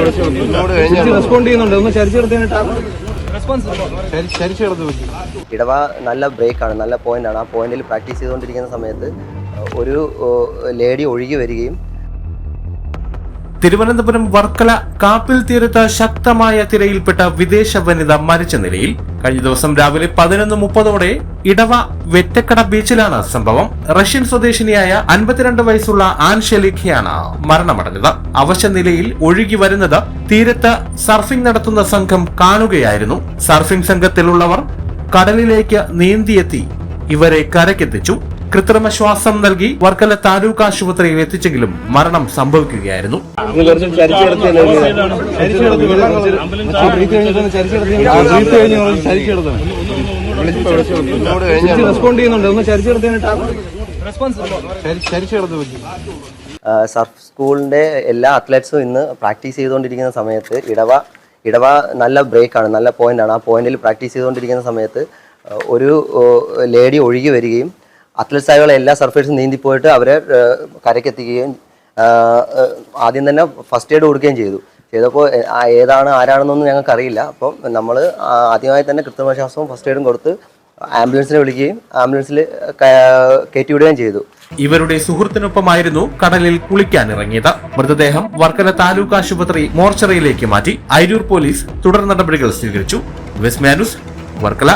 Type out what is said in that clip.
Respond ചെയ്യുന്നുണ്ട്. ഒന്ന് ചരിച്ചു കിടത്തിയിട്ട് ഇടവ നല്ല ബ്രേക്കാണ് നല്ല പോയിന്റാണ് ആ പോയിന്റിൽ പ്രാക്ടീസ് ചെയ്തുകൊണ്ടിരിക്കുന്ന സമയത്ത് ഒരു ലേഡി ഒഴുകി വരികയും തിരുവനന്തപുരം വർക്കല കാപ്പിൽ തീരത്ത് ശക്തമായ തിരയിൽപ്പെട്ട വിദേശ വനിത മരിച്ച നിലയിൽ കഴിഞ്ഞ ദിവസം രാവിലെ പതിനൊന്ന് മുപ്പതോടെ ഇടവ വെറ്റക്കട ബീച്ചിലാണ് സംഭവം. റഷ്യൻ സ്വദേശിനിയായ അൻപത്തിരണ്ട് വയസ്സുള്ള ആൻ ഷെലിഖയാണ് മരണമടഞ്ഞത്. അവശ നിലയിൽ ഒഴുകി വരുന്നത് തീരത്ത് സർഫിംഗ് നടത്തുന്ന സംഘം കാണുകയായിരുന്നു. സർഫിംഗ് സംഘത്തിലുള്ളവർ കടലിലേക്ക് നീന്തിയെത്തി ഇവരെ കരക്കെത്തിച്ചു കൃത്രിമ ശ്വാസം നൽകി വർക്കല താലൂക്ക് ആശുപത്രിയിൽ എത്തിച്ചെങ്കിലും മരണം സംഭവിക്കുകയായിരുന്നു. സർഫ് സ്കൂളിന്റെ എല്ലാ അത്ലറ്റ്സും ഇന്ന് പ്രാക്ടീസ് ചെയ്തുകൊണ്ടിരിക്കുന്ന സമയത്ത് ഇടവ ഇടവ നല്ല ബ്രേക്കാണ് നല്ല പോയിന്റാണ് ആ പോയിന്റിൽ പ്രാക്ടീസ് ചെയ്തുകൊണ്ടിരിക്കുന്ന സമയത്ത് ഒരു ലേഡി ഒഴുകി വരികയും അത്ലറ്റ്സ് ആയുള്ള എല്ലാ സർഫേഴ്സും നീന്തിപ്പോയിട്ട് അവരെ കരയ്ക്കെത്തിക്കുകയും ആദ്യം തന്നെ ഫസ്റ്റ് എയ്ഡ് കൊടുക്കുകയും ചെയ്തു. ചെയ്തപ്പോൾ ഏതാണ് ആരാണെന്നൊന്നും ഞങ്ങൾക്ക് അറിയില്ല അപ്പം നമ്മൾ ആദ്യമായി തന്നെ കൃത്രിമശ്വാസവും ഫസ്റ്റ് എയ്ഡും കൊടുത്ത് ആംബുലൻസിനെ വിളിക്കുകയും ആംബുലൻസിൽ കയറ്റി കയറ്റിവിടുകയും ചെയ്തു. ഇവരുടെ സുഹൃത്തിനൊപ്പമായിരുന്നു കടലിൽ കുളിക്കാൻ ഇറങ്ങിയത് മൃതദേഹം വർക്കല താലൂക്ക് ആശുപത്രി മോർച്ചറിയിലേക്ക് മാറ്റി അരൂർ പോലീസ് തുടർ നടപടികൾ സ്വീകരിച്ചു. വെസ്റ്റ് വർക്കല.